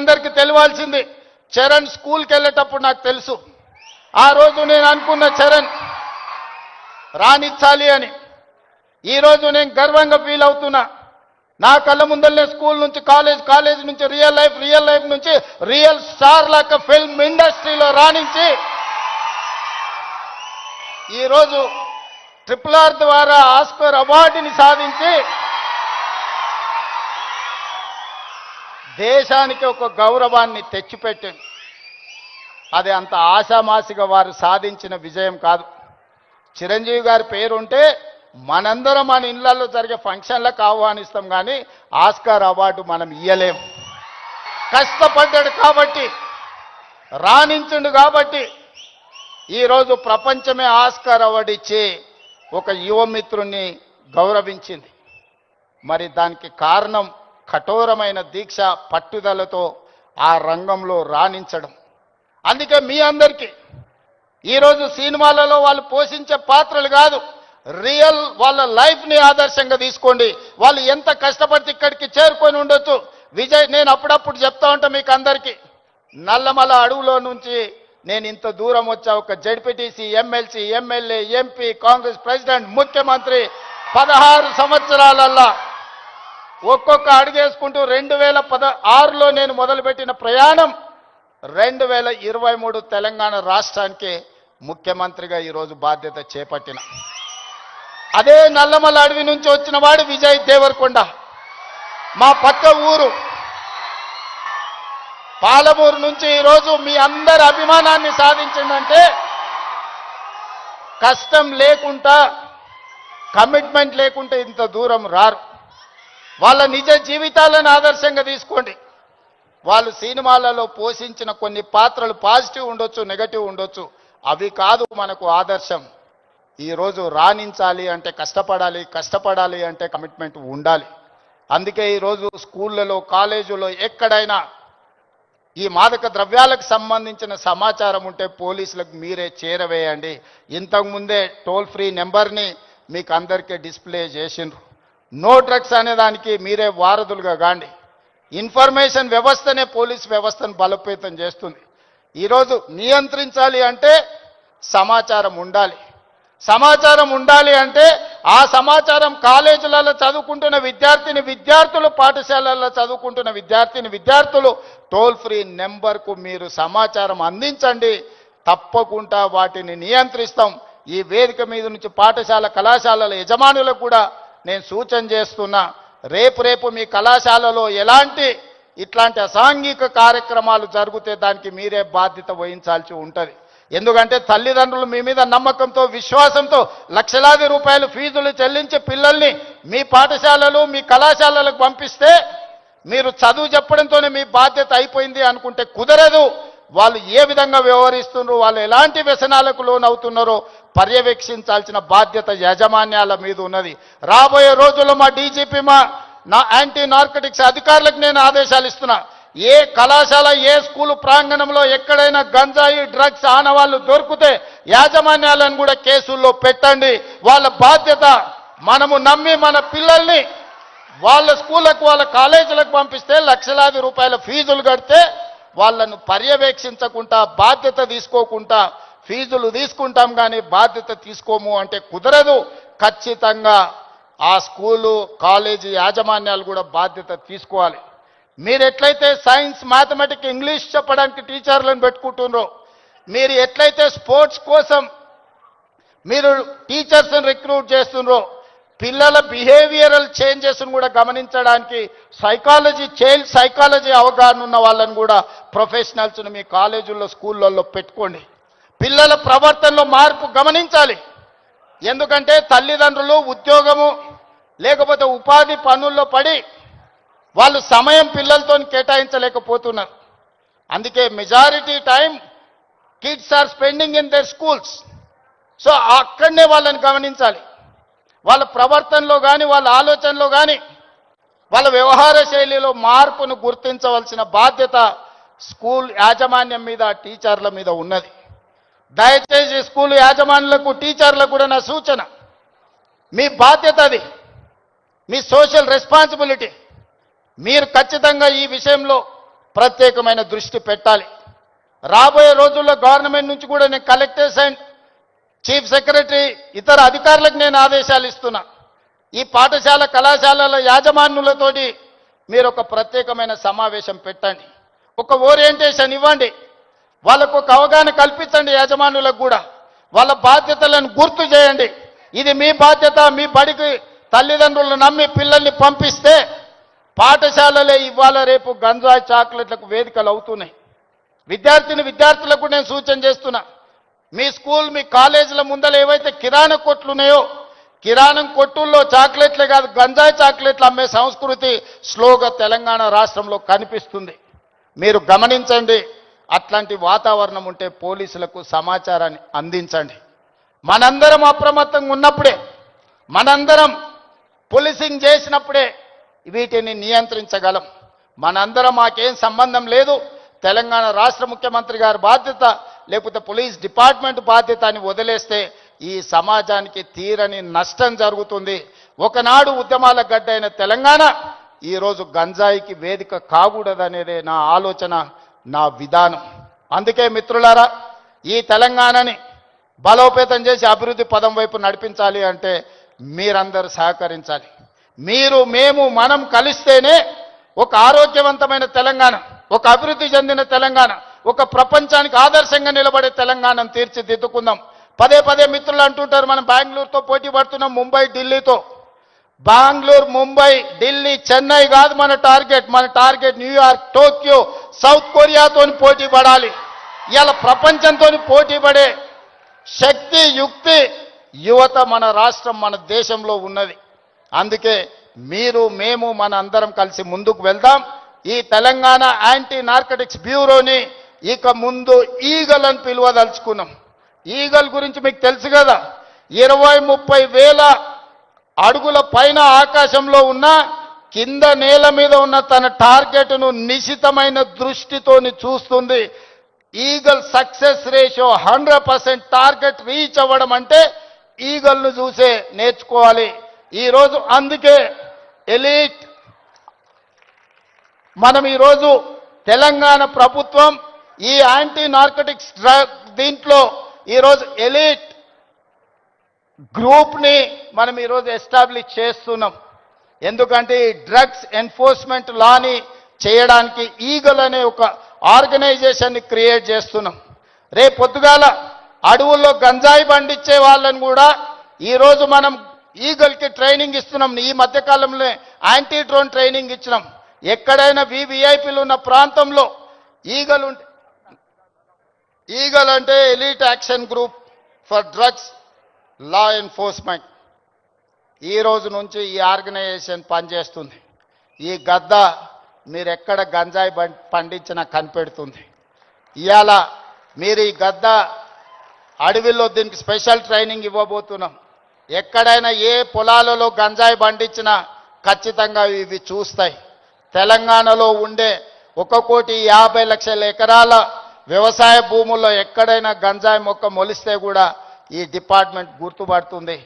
అందరికి తెలియాల్సింది చరణ్ స్కూల్కి వెళ్ళేటప్పుడు నాకు తెలుసు. ఆ రోజు నేను అనుకున్న చరణ్ రాణించాలి అని. ఈరోజు నేను గర్వంగా ఫీల్ అవుతున్నా. నా కళ్ళ ముందరనే స్కూల్ నుంచి కాలేజ్ కాలేజ్ నుంచి రియల్ లైఫ్ రియల్ లైఫ్ నుంచి రియల్ స్టార్ లాగా ఫిల్మ్ ఇండస్ట్రీలో రాణించి ఈరోజు ట్రిపుల్ ఆర్ ద్వారా ఆస్కర్ అవార్డుని సాధించి దేశానికి ఒక గౌరవాన్ని తెచ్చిపెట్టింది. అది అంత ఆశామాసిగా వారు సాధించిన విజయం కాదు. చిరంజీవి గారి పేరుంటే మనందరం మన ఇళ్ళలో జరిగే ఫంక్షన్లకు ఆహ్వానిస్తాం కానీ ఆస్కార్ అవార్డు మనం ఇయ్యలేము కష్టపడ్డాడు కాబట్టి రాణించుండు కాబట్టి ఈరోజు ప్రపంచమే ఆస్కార్ అవార్డు ఇచ్చి ఒక యువమిత్రుణ్ణి గౌరవించింది. మరి దానికి కారణం కఠోరమైన దీక్ష పట్టుదలతో ఆ రంగంలో రాణించడం. అందుకే మీ అందరికీ ఈరోజు సినిమాలలో వాళ్ళు పోషించే పాత్రలు కాదు రియల్ వాళ్ళ లైఫ్ని ఆదర్శంగా తీసుకోండి. వాళ్ళు ఎంత కష్టపడితే ఇక్కడికి చేరుకొని ఉండొచ్చు. విజయ్ నేను అప్పుడప్పుడు చెప్తా ఉంటా మీకు అందరికీ నల్లమల అడవులో నుంచి నేను ఇంత దూరం వచ్చా ఒక ZPTC MLC MLA MP Congress president ముఖ్యమంత్రి పదహారు సంవత్సరాలల్లా ఒక్కొక్క అడుగేసుకుంటూ రెండు వేల పద ఆరులో నేను మొదలుపెట్టిన ప్రయాణం రెండు వేల ఇరవై మూడు తెలంగాణ రాష్ట్రానికి ముఖ్యమంత్రిగా ఈరోజు బాధ్యత చేపట్టిన. అదే నల్లమల అడవి నుంచి వచ్చిన వాడు విజయ్ దేవరకొండ. మా పక్క ఊరు. పాలమూరు నుంచి ఈరోజు మీ అందరి అభిమానాన్ని సాధించిందంటే కష్టం లేకుండా కమిట్మెంట్ లేకుంటే ఇంత దూరం రారు. వాళ్ళ నిజ జీవితాలను ఆదర్శంగా తీసుకోండి. వాళ్ళు సినిమాలలో పోషించిన కొన్ని పాత్రలు పాజిటివ్ ఉండొచ్చు నెగటివ్ ఉండొచ్చు. అవి కాదు మనకు ఆదర్శం. ఈరోజు రాణించాలి అంటే కష్టపడాలి కష్టపడాలి అంటే కమిట్మెంట్ ఉండాలి. అందుకే ఈరోజు స్కూళ్ళలో కాలేజీలో ఎక్కడైనా ఈ మాదక ద్రవ్యాలకు సంబంధించిన సమాచారం ఉంటే పోలీసులకు మీరే చేరవేయండి. ఇంతకుముందే టోల్ ఫ్రీ నెంబర్ని మీకు అందరికీ డిస్ప్లే చేసిండ్రు. నో డ్రగ్స్ అనే దానికి మీరే వారధులుగా కాండి. ఇన్ఫర్మేషన్ వ్యవస్థనే పోలీస్ వ్యవస్థను బలోపేతం చేస్తుంది. ఈరోజు నియంత్రించాలి అంటే సమాచారం ఉండాలి. సమాచారం ఉండాలి అంటే ఆ సమాచారం కాలేజీలలో చదువుకుంటున్న విద్యార్థిని విద్యార్థులు పాఠశాలల్లో చదువుకుంటున్న విద్యార్థిని విద్యార్థులు టోల్ ఫ్రీ నెంబర్కు మీరు సమాచారం అందించండి. తప్పకుండా వాటిని నియంత్రిస్తాం. ఈ వేదిక మీద నుంచి పాఠశాల కళాశాలల యజమానులకు కూడా నేను సూచన చేస్తున్నా రేపు రేపు మీ కళాశాలలో ఎలాంటి ఇట్లాంటి అసాంఘిక కార్యక్రమాలు జరిగితే దానికి మీరే బాధ్యత వహించాల్సి ఉంటుంది. ఎందుకంటే తల్లిదండ్రులు మీ మీద నమ్మకంతో విశ్వాసంతో లక్షలాది రూపాయలు ఫీజులు చెల్లించి పిల్లల్ని మీ పాఠశాలలు మీ కళాశాలలకు పంపిస్తే మీరు చదువు చెప్పడంతోనే మీ బాధ్యత అయిపోయింది అనుకుంటే కుదరదు. వాళ్ళు ఏ విధంగా వ్యవహరిస్తున్నారు వాళ్ళు ఎలాంటి వ్యసనాలకు లోనవుతున్నారో పర్యవేక్షించాల్సిన బాధ్యత యాజమాన్యాల మీద ఉన్నది. రాబోయే రోజుల్లో మా డీజీపీ మా నా యాంటీ నార్కటిక్స్ అధికారులకు నేను ఆదేశాలు ఇస్తున్నా. ఏ కళాశాల ఏ స్కూలు ప్రాంగణంలో ఎక్కడైనా గంజాయి డ్రగ్స్ ఆనవాళ్ళు దొరికితే యాజమాన్యాలను కూడా కేసుల్లో పెట్టండి. వాళ్ళ బాధ్యత మనము నమ్మి మన పిల్లల్ని వాళ్ళ స్కూళ్ళకు వాళ్ళ కాలేజీలకు పంపిస్తే లక్షలాది రూపాయల ఫీజులు కడితే వాళ్ళను పర్యవేక్షించకుండా బాధ్యత తీసుకోకుండా ఫీజులు తీసుకుంటాం కానీ బాధ్యత తీసుకోము అంటే కుదరదు. ఖచ్చితంగా ఆ స్కూలు కాలేజీ యాజమాన్యాలు కూడా బాధ్యత తీసుకోవాలి. మీరు ఎట్లయితే సైన్స్ మ్యాథమెటిక్ ఇంగ్లీష్ చెప్పడానికి టీచర్లను పెట్టుకుంటున్నారో మీరు ఎట్లయితే స్పోర్ట్స్ కోసం మీరు టీచర్స్ని రిక్రూట్ చేస్తున్నారో పిల్లల బిహేవియరల్ చేంజెస్ను కూడా గమనించడానికి సైకాలజీ చైల్డ్ సైకాలజీ అవగాహన ఉన్న వాళ్ళని కూడా ప్రొఫెషనల్స్ని మీ కాలేజీల్లో స్కూళ్ళల్లో పెట్టుకోండి. పిల్లల ప్రవర్తనలో మార్పు గమనించాలి. ఎందుకంటే తల్లిదండ్రులు ఉద్యోగము లేకపోతే ఉపాధి పనుల్లో పడి వాళ్ళు సమయం పిల్లలతో కేటాయించలేకపోతున్నారు. అందుకే majority time kids are spending in their schools so అక్కడనే వాళ్ళని గమనించాలి. వాళ్ళ ప్రవర్తనలో కానీ వాళ్ళ ఆలోచనలో కానీ వాళ్ళ వ్యవహార శైలిలో మార్పును గుర్తించవలసిన బాధ్యత స్కూల్ యాజమాన్యం మీద టీచర్ల మీద ఉన్నది. దయచేసి స్కూల్ యాజమాన్యులకు టీచర్లకు కూడా నా సూచన. మీ బాధ్యత అది. మీ సోషల్ రెస్పాన్సిబిలిటీ. మీరు ఖచ్చితంగా ఈ విషయంలో ప్రత్యేకమైన దృష్టి పెట్టాలి. రాబోయే రోజుల్లో గవర్నమెంట్ నుంచి కూడా నేను కలెక్టర్స్ అండ్ చీఫ్ సెక్రటరీ ఇతర అధికారులకు నేను ఆదేశాలు ఇస్తున్నా. ఈ పాఠశాల కళాశాలల యాజమాన్యులతోటి మీరు ఒక ప్రత్యేకమైన సమావేశం పెట్టండి. ఒక ఓరియంటేషన్ ఇవ్వండి. వాళ్ళకు ఒక అవగాహన కల్పించండి యజమానులకు కూడా. వాళ్ళ బాధ్యతలను గుర్తు చేయండి. ఇది మీ బాధ్యత మీ బడికి తల్లిదండ్రులను నమ్మి పిల్లల్ని పంపిస్తే పాఠశాలలే ఇవాళ రేపు గంజాయి చాక్లెట్లకు వేదికలు అవుతున్నాయి. విద్యార్థిని విద్యార్థులకు నేను సూచన చేస్తున్నా. మీ స్కూల్ మీ కాలేజీల ముందర ఏవైతే కిరాణా కొట్లు ఉన్నాయో కిరాణం కొట్టుల్లో చాక్లెట్లే కాదు గంజాయి చాక్లెట్లు అమ్మే సంస్కృతి స్లోగా తెలంగాణ రాష్ట్రంలో కనిపిస్తుంది. మీరు గమనించండి అట్లాంటి వాతావరణం ఉంటే పోలీసులకు సమాచారాన్ని అందించండి. మనందరం అప్రమత్తంగా ఉన్నప్పుడే మనందరం పోలీసింగ్ చేసినప్పుడే వీటిని నియంత్రించగలం. మనందరం మాకేం సంబంధం లేదు. తెలంగాణ రాష్ట్ర ముఖ్యమంత్రి గారి బాధ్యత లేకపోతే పోలీస్ డిపార్ట్మెంట్ బాధ్యత అని వదిలేస్తే ఈ సమాజానికి తీరని నష్టం జరుగుతుంది. ఒకనాడు ఉద్యమాల గడ్డైన తెలంగాణ ఈరోజు గంజాయికి వేదిక కాకూడదనేదే నా ఆలోచన నా విధానం. అందుకే మిత్రులారా ఈ తెలంగాణని బలోపేతం చేసి అభివృద్ధి పదం వైపు నడిపించాలి అంటే మీరందరూ సహకరించాలి. మీరు మేము మనం కలిస్తేనే ఒక ఆరోగ్యవంతమైన తెలంగాణ ఒక అభివృద్ధి చెందిన తెలంగాణ. ఒక ప్రపంచానికి ఆదర్శంగా నిలబడే తెలంగాణను తీర్చిదిద్దుకుందాం. పదే పదే మిత్రులు అంటుంటారు మనం బెంగళూరుతో పోటీ పడుతున్నాం ముంబై ఢిల్లీతో. బెంగళూరు ముంబై ఢిల్లీ చెన్నై కాదు మన టార్గెట్. మన target New York Tokyo south కొరియాతో పోటీ పడాలి. ఇలా ప్రపంచంతో పోటీ పడే శక్తి యుక్తి యువత మన రాష్ట్రం మన దేశంలో ఉన్నది. అందుకే మీరు మేము మన అందరం కలిసి ముందుకు వెళ్దాం. ఈ తెలంగాణ యాంటీ నార్కటిక్స్ బ్యూరోని ఇక ముందు ఈగల్ అని పిలువదలుచుకున్నాం. ఈగల్ గురించి మీకు తెలుసు కదా ఇరవై ముప్పై వేల అడుగుల పైన ఆకాశంలో ఉన్న కింద నేల మీద ఉన్న తన టార్గెట్ను నిశితమైన దృష్టితోని చూస్తుంది. Eagle success ratio hundred percent target reach అవ్వడం అంటే ఈగల్ను చూసే నేర్చుకోవాలి. ఈరోజు అందుకే ఎలీట్ మనం ఈరోజు తెలంగాణ ప్రభుత్వం ఈ యాంటీ నార్కటిక్స్ డ్రగ్ దీంట్లో ఈరోజు ఎలీట్ గ్రూప్ని మనం ఈరోజు ఎస్టాబ్లిష్ చేస్తున్నాం. ఎందుకంటే ఈ డ్రగ్స్ ఎన్ఫోర్స్మెంట్ లాని చేయడానికి ఈగల్ అనే ఒక ఆర్గనైజేషన్ని క్రియేట్ చేస్తున్నాం. రేపు పొద్దుగాల అడవుల్లో గంజాయి పండించే వాళ్ళని కూడా ఈరోజు మనం ఈగల్కి ట్రైనింగ్ ఇస్తున్నాం. ఈ మధ్యకాలంలో యాంటీ డ్రోన్ ట్రైనింగ్ ఇచ్చినాం. ఎక్కడైనా వివిఐపీలు ఉన్న ప్రాంతంలో ఈగలు ఉంటే ఈగల్ అంటే elite action group for drugs law enforcement. ఈ రోజు నుంచి ఈ ఆర్గనైజేషన్ పనిచేస్తుంది. ఈ గద్ద మీరు ఎక్కడ గంజాయి పండించినా కనిపెడుతుంది. ఇవాళ మీరు ఈ గద్ద అడవిలో దీనికి స్పెషల్ ట్రైనింగ్ ఇవ్వబోతున్నాం. ఎక్కడైనా ఏ పొలాలలో గంజాయి పండించినా ఖచ్చితంగా ఇవి చూస్తాయి. తెలంగాణలో ఉండే ఒక కోటి యాభై లక్షల ఎకరాల వ్యవసాయ భూముల్లో ఎక్కడైనా గంజాయి మొక్క మొలిస్తే కూడా ఈ డిపార్ట్మెంట్ గుర్తుపడుతుంది.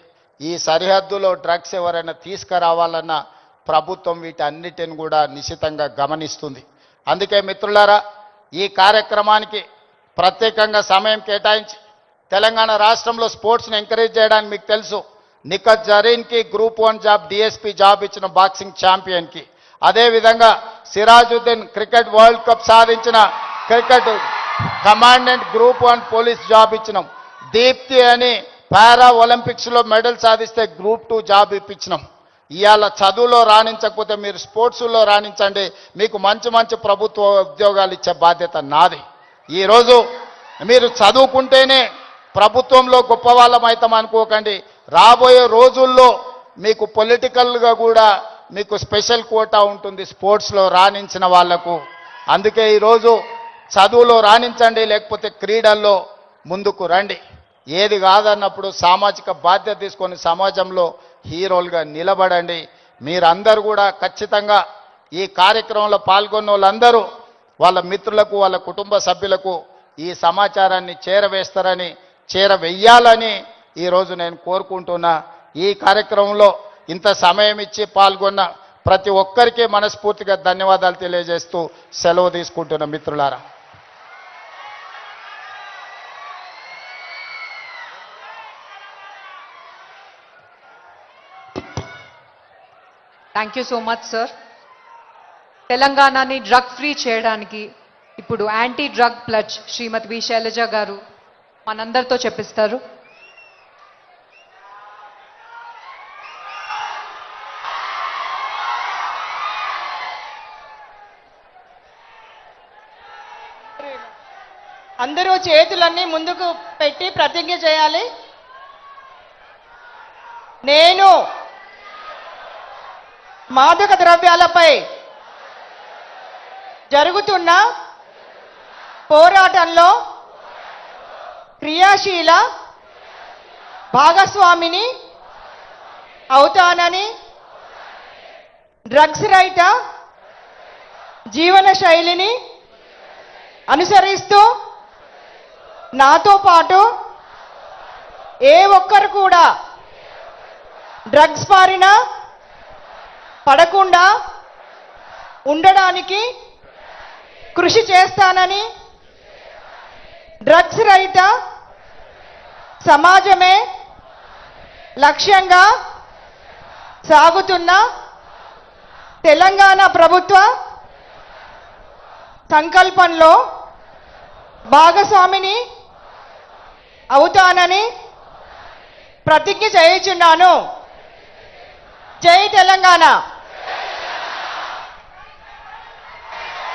ఈ సరిహద్దులో డ్రగ్స్ ఎవరైనా తీసుకురావాలన్న ప్రభుత్వం వీటన్నిటిని కూడా నిశితంగా గమనిస్తుంది. అందుకే మిత్రులారా ఈ కార్యక్రమానికి ప్రత్యేకంగా సమయం కేటాయించి తెలంగాణ రాష్ట్రంలో స్పోర్ట్స్ని ఎంకరేజ్ చేయడానికి మీకు తెలుసు Nikhat జరీన్కి group one job DSP job ఇచ్చిన బాక్సింగ్ ఛాంపియన్కి. అదేవిధంగా సిరాజుద్దీన్ క్రికెట్ వరల్డ్ కప్ సాధించిన cricket commandant group one police job ఇచ్చినాం. దీప్తి అని పారా ఒలింపిక్స్లో మెడల్ సాధిస్తే గ్రూప్ టూ జాబ్ ఇప్పించినాం. ఇవాళ చదువులో రాణించకపోతే మీరు స్పోర్ట్స్లో రాణించండి. మీకు మంచి మంచి ప్రభుత్వ ఉద్యోగాలు ఇచ్చే బాధ్యత నాది. ఈరోజు మీరు చదువుకుంటేనే ప్రభుత్వంలో గొప్ప వాళ్ళం అవుతాం అనుకోకండి. రాబోయే రోజుల్లో మీకు పొలిటికల్గా కూడా మీకు స్పెషల్ కోటా ఉంటుంది స్పోర్ట్స్లో రాణించిన వాళ్ళకు. అందుకే ఈరోజు చదువులో రాణించండి లేకపోతే క్రీడల్లో ముందుకు రండి. ఏది కాదన్నప్పుడు సామాజిక బాధ్యత తీసుకొని సమాజంలో హీరోలుగా నిలబడండి. మీరందరూ కూడా ఖచ్చితంగా ఈ కార్యక్రమంలో పాల్గొన్న వాళ్ళందరూ వాళ్ళ మిత్రులకు వాళ్ళ కుటుంబ సభ్యులకు ఈ సమాచారాన్ని చేరవేస్తారని చేరవేయాలని ఈరోజు నేను కోరుకుంటున్నా. ఈ కార్యక్రమంలో ఇంత సమయం ఇచ్చి పాల్గొన్న ప్రతి ఒక్కరికి మనస్ఫూర్తిగా ధన్యవాదాలు తెలియజేస్తూ సెలవు తీసుకుంటున్న మిత్రులారా. Thank you so much sir తెలంగాణని డ్రగ్ ఫ్రీ చేయడానికి ఇప్పుడు anti drug pledge Shrimati V Shailaja గారు మనందరితో చెప్పిస్తారు. అందరూ చేతులన్నీ ముందుకు పెట్టి ప్రతిజ్ఞ చేయాలి. నేను మాదక ద్రవ్యాలపై జరుగుతున్న పోరాటంలో క్రియాశీల భాగస్వామిని అవుతానని డ్రగ్స్ రైట జీవన శైలిని అనుసరిస్తూ నాతో పాటు ఏ ఒక్కరు కూడా డ్రగ్స్ పారినా పడకుండా ఉండడానికి కృషి చేస్తానని డ్రగ్స్ రహిత సమాజమే లక్ష్యంగా సాగుతున్న తెలంగాణ ప్రభుత్వ సంకల్పంలో భాగస్వామిని అవుతానని ప్రతిజ్ఞ చేయుచున్నాను. జై తెలంగాణ.